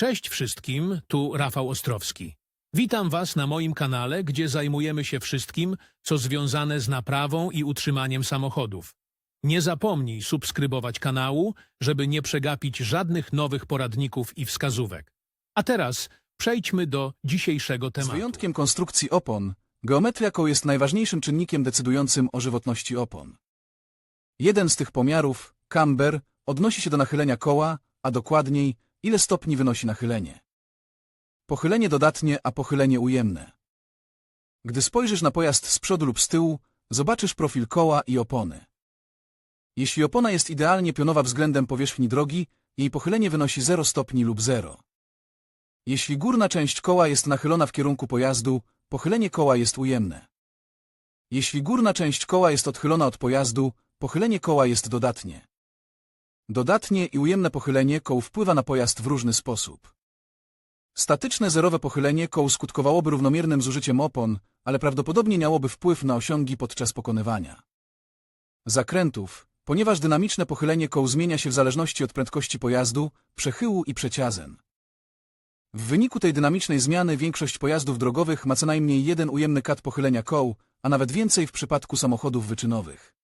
Cześć wszystkim, tu Rafał Ostrowski. Witam Was na moim kanale, gdzie zajmujemy się wszystkim, co związane z naprawą i utrzymaniem samochodów. Nie zapomnij subskrybować kanału, żeby nie przegapić żadnych nowych poradników i wskazówek. A teraz przejdźmy do dzisiejszego Z tematu. wyjątkiem konstrukcji opon, geometria koł jest najważniejszym czynnikiem decydującym o żywotności opon. Jeden z tych pomiarów, camber, odnosi się do nachylenia koła, a dokładniej, ile stopni wynosi nachylenie. Pochylenie dodatnie, a pochylenie ujemne. Gdy spojrzysz na pojazd z przodu lub z tyłu, zobaczysz profil koła i opony. Jeśli opona jest idealnie pionowa względem powierzchni drogi, jej pochylenie wynosi 0 stopni lub 0. Jeśli górna część koła jest nachylona w kierunku pojazdu, pochylenie koła jest ujemne. Jeśli górna część koła jest odchylona od pojazdu, pochylenie koła jest dodatnie. Dodatnie i ujemne pochylenie koł wpływa na pojazd w różny sposób. Statyczne zerowe pochylenie koł skutkowałoby równomiernym zużyciem opon, ale prawdopodobnie miałoby wpływ na osiągi podczas pokonywania zakrętów, ponieważ dynamiczne pochylenie koł zmienia się w zależności od prędkości pojazdu, przechyłu i przeciazen. W wyniku tej dynamicznej zmiany większość pojazdów drogowych ma co najmniej jeden ujemny kat pochylenia koł, a nawet więcej w przypadku samochodów wyczynowych.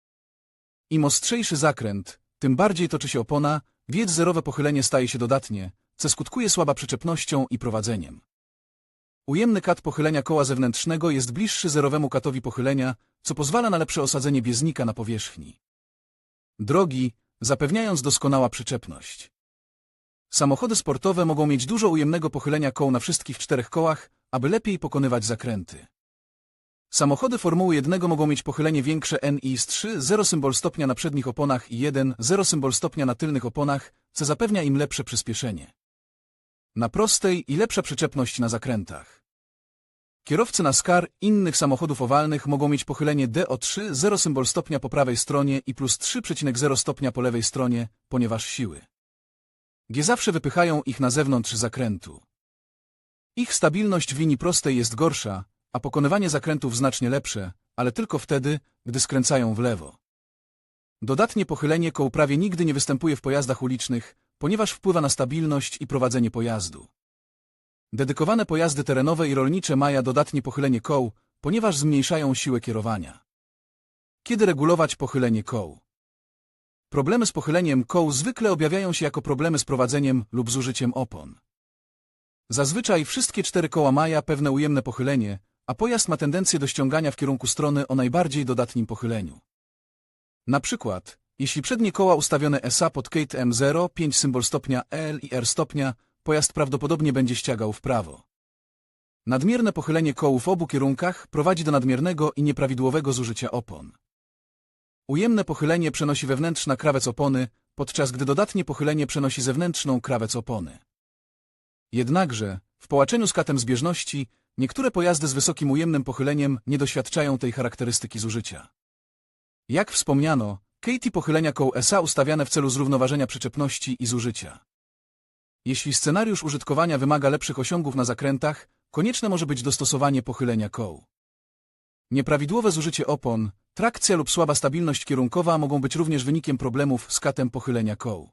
Im ostrzejszy zakręt, tym bardziej toczy się opona, więc zerowe pochylenie staje się dodatnie, co skutkuje słaba przyczepnością i prowadzeniem. Ujemny kat pochylenia koła zewnętrznego jest bliższy zerowemu katowi pochylenia, co pozwala na lepsze osadzenie bieżnika na powierzchni. Drogi, zapewniając doskonała przyczepność. Samochody sportowe mogą mieć dużo ujemnego pochylenia koł na wszystkich czterech kołach, aby lepiej pokonywać zakręty. Samochody Formuły 1 mogą mieć pochylenie większe NIS 3, 0 symbol stopnia na przednich oponach i 1, 0 symbol stopnia na tylnych oponach, co zapewnia im lepsze przyspieszenie. Na prostej i lepsza przyczepność na zakrętach. Kierowcy NASCAR innych samochodów owalnych mogą mieć pochylenie DO3, 0 symbol stopnia po prawej stronie i plus 3,0 stopnia po lewej stronie, ponieważ siły G zawsze wypychają ich na zewnątrz zakrętu. Ich stabilność w linii prostej jest gorsza, a pokonywanie zakrętów znacznie lepsze, ale tylko wtedy, gdy skręcają w lewo. Dodatnie pochylenie koł prawie nigdy nie występuje w pojazdach ulicznych, ponieważ wpływa na stabilność i prowadzenie pojazdu. Dedykowane pojazdy terenowe i rolnicze mają dodatnie pochylenie koł, ponieważ zmniejszają siłę kierowania. Kiedy regulować pochylenie koł? Problemy z pochyleniem koł zwykle objawiają się jako problemy z prowadzeniem lub zużyciem opon. Zazwyczaj wszystkie cztery koła mają pewne ujemne pochylenie, a pojazd ma tendencję do ściągania w kierunku strony o najbardziej dodatnim pochyleniu. Na przykład, jeśli przednie koła ustawione SA pod Kate M0, 5 symbol stopnia L i R stopnia, pojazd prawdopodobnie będzie ściagał w prawo. Nadmierne pochylenie koł w obu kierunkach prowadzi do nadmiernego i nieprawidłowego zużycia opon. Ujemne pochylenie przenosi wewnętrzna krawec opony, podczas gdy dodatnie pochylenie przenosi zewnętrzną krawec opony. Jednakże, w połączeniu z katem zbieżności, niektóre pojazdy z wysokim ujemnym pochyleniem nie doświadczają tej charakterystyki zużycia. Jak wspomniano, Katie pochylenia koł SA ustawiane w celu zrównoważenia przyczepności i zużycia. Jeśli scenariusz użytkowania wymaga lepszych osiągów na zakrętach, konieczne może być dostosowanie pochylenia koł. Nieprawidłowe zużycie opon, trakcja lub słaba stabilność kierunkowa mogą być również wynikiem problemów z katem pochylenia koł.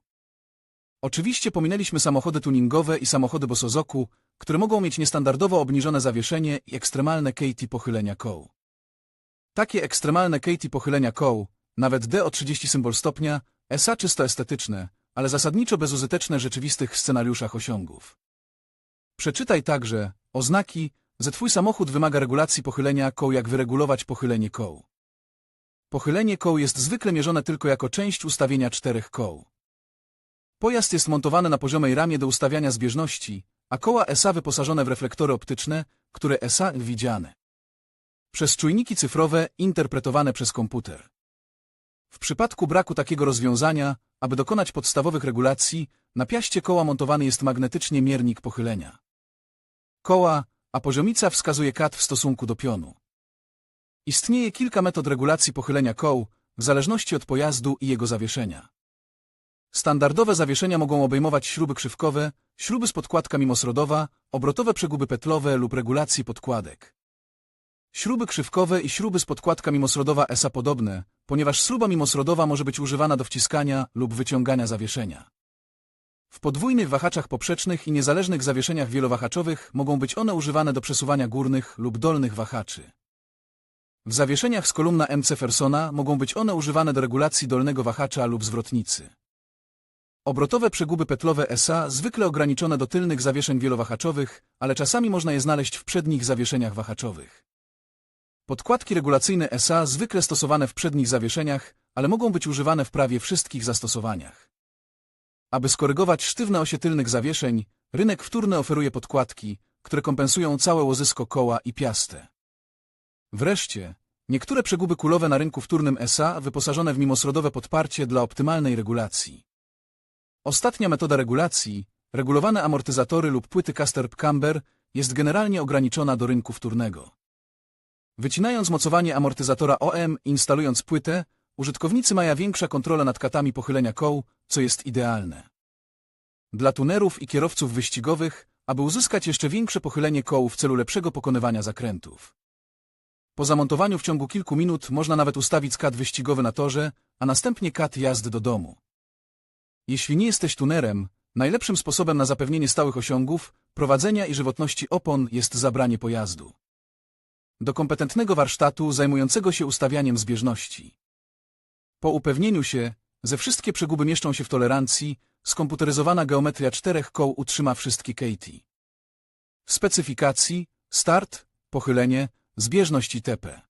Oczywiście pominęliśmy samochody tuningowe i samochody bosozoku, które mogą mieć niestandardowo obniżone zawieszenie i ekstremalne Katie pochylenia koł. Takie ekstremalne Katie pochylenia koł, nawet D o 30 symbol stopnia, SA czysto estetyczne, ale zasadniczo bezużyteczne w rzeczywistych scenariuszach osiągów. Przeczytaj także oznaki, że twój samochód wymaga regulacji pochylenia koł jak wyregulować pochylenie koł. Pochylenie koł jest zwykle mierzone tylko jako część ustawienia czterech koł. Pojazd jest montowany na poziomej ramie do ustawiania zbieżności, a koła SA wyposażone w reflektory optyczne, które SA widziane. Przez czujniki cyfrowe interpretowane przez komputer. W przypadku braku takiego rozwiązania, aby dokonać podstawowych regulacji, na piaście koła montowany jest magnetycznie miernik pochylenia. Koła, a poziomica wskazuje kat w stosunku do pionu. Istnieje kilka metod regulacji pochylenia koł, w zależności od pojazdu i jego zawieszenia. Standardowe zawieszenia mogą obejmować śruby krzywkowe, śruby z podkładka mimosrodowa, obrotowe przeguby petlowe lub regulacje podkładek. Śruby krzywkowe i śruby z podkładka mimosrodowa ESA podobne, ponieważ śruba mimosrodowa może być używana do wciskania lub wyciągania zawieszenia. W podwójnych wahaczach poprzecznych i niezależnych zawieszeniach wielowahaczowych mogą być one używane do przesuwania górnych lub dolnych wahaczy. W zawieszeniach z kolumna MC Fersona mogą być one używane do regulacji dolnego wahacza lub zwrotnicy. Obrotowe przeguby petlowe SA zwykle ograniczone do tylnych zawieszeń wielowahaczowych, ale czasami można je znaleźć w przednich zawieszeniach wahaczowych. Podkładki regulacyjne SA zwykle stosowane w przednich zawieszeniach, ale mogą być używane w prawie wszystkich zastosowaniach. Aby skorygować sztywne osie tylnych zawieszeń, rynek wtórny oferuje podkładki, które kompensują całe łożysko koła i piastę. Wreszcie, niektóre przeguby kulowe na rynku wtórnym SA wyposażone w mimosrodowe podparcie dla optymalnej regulacji. Ostatnia metoda regulacji, regulowane amortyzatory lub płyty Casterp-Camber, jest generalnie ograniczona do rynku wtórnego. Wycinając mocowanie amortyzatora OM i instalując płytę, użytkownicy mają większa kontrola nad katami pochylenia koł, co jest idealne. Dla tunerów i kierowców wyścigowych, aby uzyskać jeszcze większe pochylenie koł w celu lepszego pokonywania zakrętów. Po zamontowaniu w ciągu kilku minut można nawet ustawić kat wyścigowy na torze, a następnie kat jazdy do domu. Jeśli nie jesteś tunerem, najlepszym sposobem na zapewnienie stałych osiągów, prowadzenia i żywotności opon jest zabranie pojazdu. Do kompetentnego warsztatu zajmującego się ustawianiem zbieżności. Po upewnieniu się, że wszystkie przeguby mieszczą się w tolerancji, skomputeryzowana geometria czterech koł utrzyma wszystkie Katie. W specyfikacji, start, pochylenie, zbieżność itp.